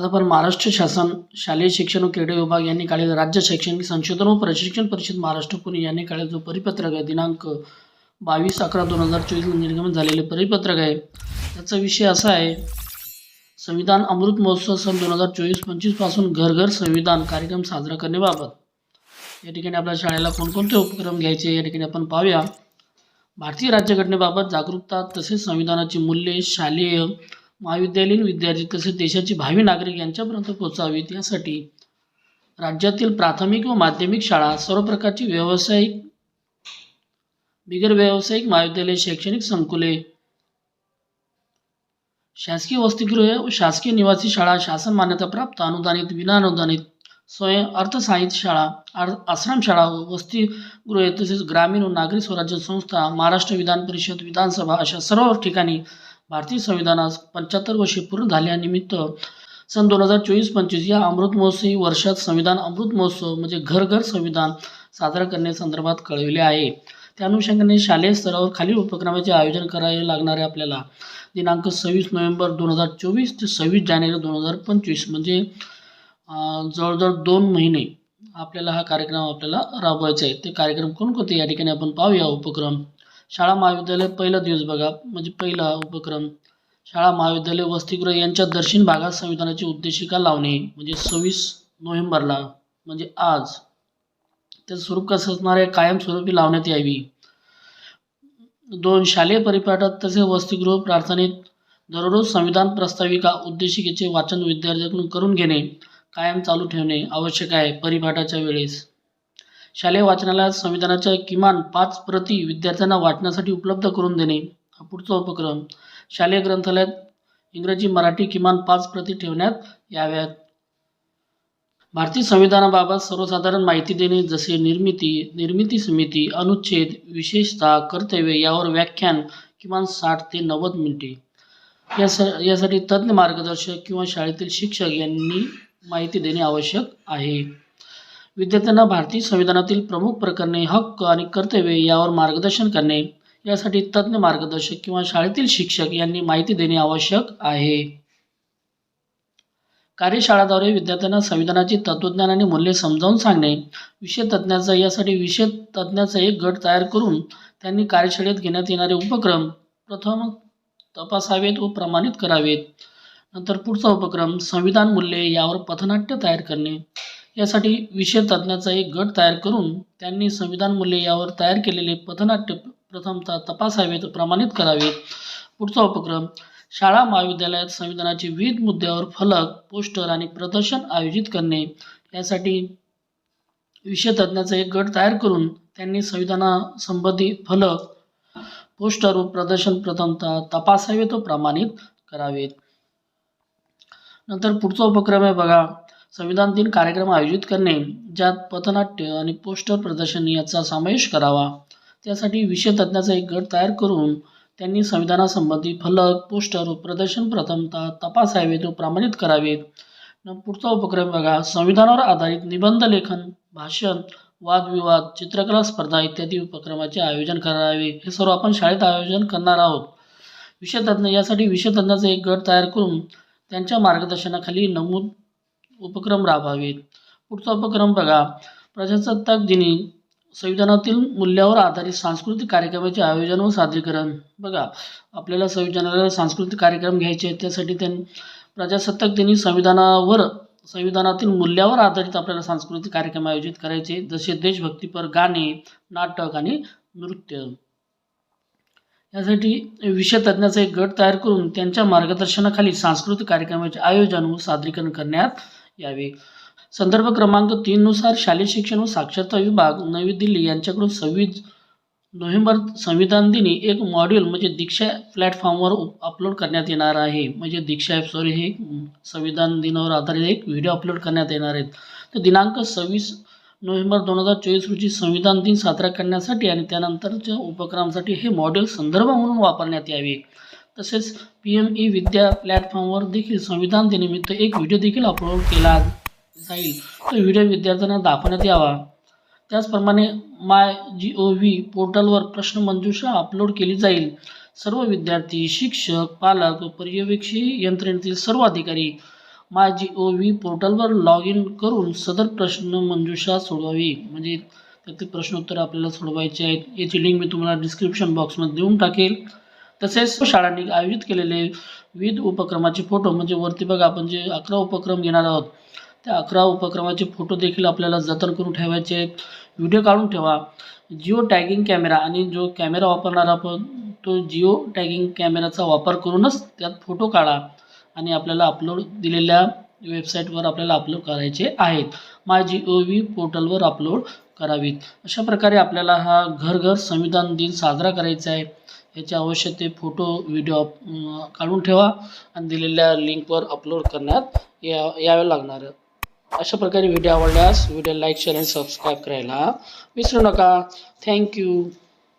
आज आपण महाराष्ट्र शासन शालेय शिक्षण व क्रीडा विभाग यांनी काढलेलं राज्य शैक्षणिक संशोधन व प्रशिक्षण परिषद महाराष्ट्र पुणे यांनी काढलेला जो परिपत्रक आहे दिनांक बावीस अकरा दोन हजार चोवीसला निर्गमन झालेले परिपत्रक आहे. त्याचा विषय असा आहे संविधान अमृत महोत्सव सन दोन हजार चोवीस पंचवीसपासून घर घर संविधान कार्यक्रम साजरा करण्याबाबत. या ठिकाणी आपल्या शाळेला कोणकोणते उपक्रम घ्यायचे या ठिकाणी आपण पाहूया. भारतीय राज्यघटनेबाबत जागरूकता तसेच संविधानाची मूल्ये शालेय महाविद्यालयीन विद्यार्थी तसेच देशाची भावी नागरिक यांच्यापर्यंत पोहोचावीत यासाठी राज्यातील प्राथमिक व माध्यमिक शाळा सर्व प्रकारची व्यावसायिक बिगर व्यावसायिक महाविद्यालय शैक्षणिक संकुले शासकीय वसतिगृह व शासकीय निवासी शाळा शासन मान्यताप्राप्त अनुदानित विनाअनुदानित स्वयं अर्थसाहित्य शाळा आश्रमशाळा वसतिगृहे तसेच ग्रामीण व नागरी स्वराज्य संस्था महाराष्ट्र विधान परिषद विधानसभा अशा सर्व ठिकाणी भारतीय संविधानास पंच्याहत्तर वर्षे पूर्ण झाल्यानिमित्त सन दोन हजार चोवीस पंचवीस या अमृत महोत्सवी वर्षात संविधान अमृत महोत्सव म्हणजे घर घर संविधान साजरा करण्यासंदर्भात कळविले आहे. त्या अनुषंगाने शालेय स्तरावर खालील उपक्रमाचे आयोजन करावे लागणारे आपल्याला दिनांक सव्वीस नोव्हेंबर दोन हजार चोवीस ते सव्वीस जानेवारी दोन हजार पंचवीस म्हणजे जवळजवळ दोन महिने आपल्याला हा कार्यक्रम आपल्याला राबवायचा आहे. ते कार्यक्रम कोणकोणते या ठिकाणी आपण पाहूया उपक्रम. शाळा महाविद्यालय पहिला दिवस बघा म्हणजे पहिला उपक्रम. शाळा महाविद्यालय वसतिगृह यांच्या दर्शन भागात संविधानाची उद्देशिका लावणे म्हणजे सव्वीस नोव्हेंबरला म्हणजे आज. त्याचं स्वरूप कसं असणार आहे? कायमस्वरूपी लावण्यात यावी. दोन शालेय परिपाठात तसेच वसतिगृह प्रार्थनेत दररोज संविधान प्रस्ताविका उद्देशिकेचे वाचन विद्यार्थ्यांकडून करून घेणे कायम चालू ठेवणे आवश्यक आहे परिपाठाच्या वेळेस. शालेय वाचनालयात संविधानाच्या किमान पाच प्रती विद्यार्थ्यांना वाचण्यासाठी उपलब्ध करून देणे हा पुढचा उपक्रम. शालेय ग्रंथालयात इंग्रजी मराठी किमान पाच प्रती ठेवण्यात याव्यात. भारतीय संविधानाबाबत सर्वसाधारण माहिती देणे जसे निर्मिती निर्मिती समिती अनुच्छेद विशेषतः कर्तव्य यावर व्याख्यान किमान साठ ते नव्वद मिनिटे. यास यासाठी तज्ज्ञ मार्गदर्शक किंवा शाळेतील शिक्षक यांनी माहिती देणे आवश्यक आहे. विद्यार्थ्यांना भारतीय संविधानातील प्रमुख प्रकरणे हक्क आणि कर्तव्ये यावर मार्गदर्शन करणे यासाठी तज्ज्ञ मार्गदर्शक किंवा शाळेतील शिक्षक यांनी माहिती देणे आवश्यक आहे. कार्यशाळाद्वारे विद्यार्थ्यांना संविधानाचे तत्त्वज्ञान आणि मूल्ये समजावून सांगणे विषय तज्ज्ञाचा यासाठी विषय तज्ज्ञाचा एक गट तयार करून त्यांनी कार्यशाळेत घेण्यात येणारे उपक्रम प्रथम तपासावेत व प्रमाणित करावेत. नंतर पुढचा उपक्रम संविधान मूल्ये यावर पथनाट्य तयार करणे. यासाठी विषय तज्ज्ञाचा एक गट तयार करून त्यांनी संविधान मूल्ये यावर तयार केलेले पथनाट्य प्रथमतः तपासावेत प्रमाणित करावेत. पुढचा उपक्रम शाळा महाविद्यालयात संविधानाचे विविध मुद्द्यावर फलक पोस्टर आणि प्रदर्शन आयोजित करणे यासाठी विषय तज्ज्ञाचा एक गट तयार करून त्यांनी संविधानासंबंधी फलक पोस्टर व प्रदर्शन प्रथमतः तपासावेत व प्रमाणित करावेत. नंतर पुढचा उपक्रम आहे बघा संविधान दिन कार्यक्रम आयोजित करणे ज्यात पथनाट्य आणि पोस्टर प्रदर्शन याचा समावेश करावा. त्यासाठी विषय तज्ज्ञाचा एक गट तयार करून त्यांनी संविधानासंबंधी फलक पोस्टर व प्रदर्शन प्रथमतः तपासावेत व प्रमाणित करावेत. न पुढचा उपक्रम बघा. संविधानावर आधारित निबंध लेखन भाषण वादविवाद चित्रकला स्पर्धा इत्यादी उपक्रमाचे आयोजन करावे. हे सर्व आपण शाळेत आयोजन करणार आहोत. विषयतज्ञ यासाठी विषयतज्ञाचा एक गट तयार करून त्यांच्या मार्गदर्शनाखाली नमूद उपक्रम राबवावेत पुढचा उपक्रम बघा. प्रजासत्ताक दिनी संविधानातील मूल्यावर आधारित सांस्कृतिक कार्यक्रमाचे आयोजन व सादरीकरण. बघा आपल्याला संविधानाला सांस्कृतिक कार्यक्रम घ्यायचे आहेत त्यासाठी त्यां प्रजासत्ताक दिनी संविधानावर संविधानातील मूल्यावर आधारित आपल्याला सांस्कृतिक कार्यक्रम आयोजित करायचे जसे देशभक्तीपर गाणे नाटक आणि नृत्य. यासाठी विषय तज्ज्ञाचा एक गट तयार करून त्यांच्या मार्गदर्शनाखाली सांस्कृतिक कार्यक्रमाचे आयोजन व सादरीकरण करण्यात यावे. संदर्भ क्रमांक तीननुसार शालेय शिक्षण व साक्षरता विभाग नवी दिल्ली यांच्याकडून सव्वीस नोव्हेंबर संविधान दिनी एक मॉड्यूल म्हणजे दीक्षा प्लॅटफॉर्मवर अपलोड करण्यात येणार आहे. म्हणजे दीक्षा ॲप सॉरी हे संविधान दिनावर आधारित एक व्हिडिओ अपलोड करण्यात येणार आहेत. तर दिनांक सव्वीस नोव्हेंबर दोन हजार चोवीस रोजी संविधान दिन साजरा करण्यासाठी आणि त्यानंतरच्या उपक्रमासाठी हे मॉड्यूल संदर्भ म्हणून वापरण्यात यावे. तसेच पी एम ई विद्या प्लॅटफॉर्मवर देखील संविधान दिनानिमित्त एक व्हिडिओ देखील अपलोड केला जाईल. तो व्हिडिओ विद्यार्थ्यांना दाखवण्यात यावा. त्याचप्रमाणे माय जी ओ व्ही पोर्टलवर प्रश्नमंजुषा अपलोड केली जाईल. सर्व विद्यार्थी शिक्षक पालक व पर्यवेक्षी यंत्रणेतील सर्व अधिकारी माय जी ओ व्ही पोर्टलवर लॉग इन करून सदर प्रश्न मंजुषा सोडवावी. म्हणजे त्यातील प्रश्नोत्तर आपल्याला सोडवायचे आहेत. याची लिंक मी तुम्हाला डिस्क्रिप्शन बॉक्समध्ये देऊन टाकेल. तसेच शाळांनी आयोजित केलेले विविध उपक्रमाचे फोटो म्हणजे वरती बघा आपण जे अकरा उपक्रम घेणार आहोत त्या अकरा उपक्रमाचे फोटो देखील आपल्याला जतन करून ठेवायचे आहेत. व्हिडिओ काढून ठेवा. जिओ टॅगिंग कॅमेरा आणि जो कॅमेरा वापरणार आपण तो जिओ टॅगिंग कॅमेराचा वापर करूनच त्यात फोटो काढा आणि आपल्याला अपलोड दिलेल्या वेबसाईटवर आपल्याला अपलोड करायचे आहेत. माय जी ओ व्ही पोर्टलवर अपलोड करावीत. अशा प्रकारे आपल्याला हा घर घर संविधान दिन साजरा करायचा आहे. याचे अवश्य ते फोटो व्हिडिओ काढून ठेवा आणि दिलेल्या लिंकवर अपलोड करण्यात या यावे लागणार. अशा प्रकारे व्हिडिओ आवडल्यास व्हिडिओ लाईक शेअर आणि सबस्क्राईब करायला विसरू नका. थँक्यू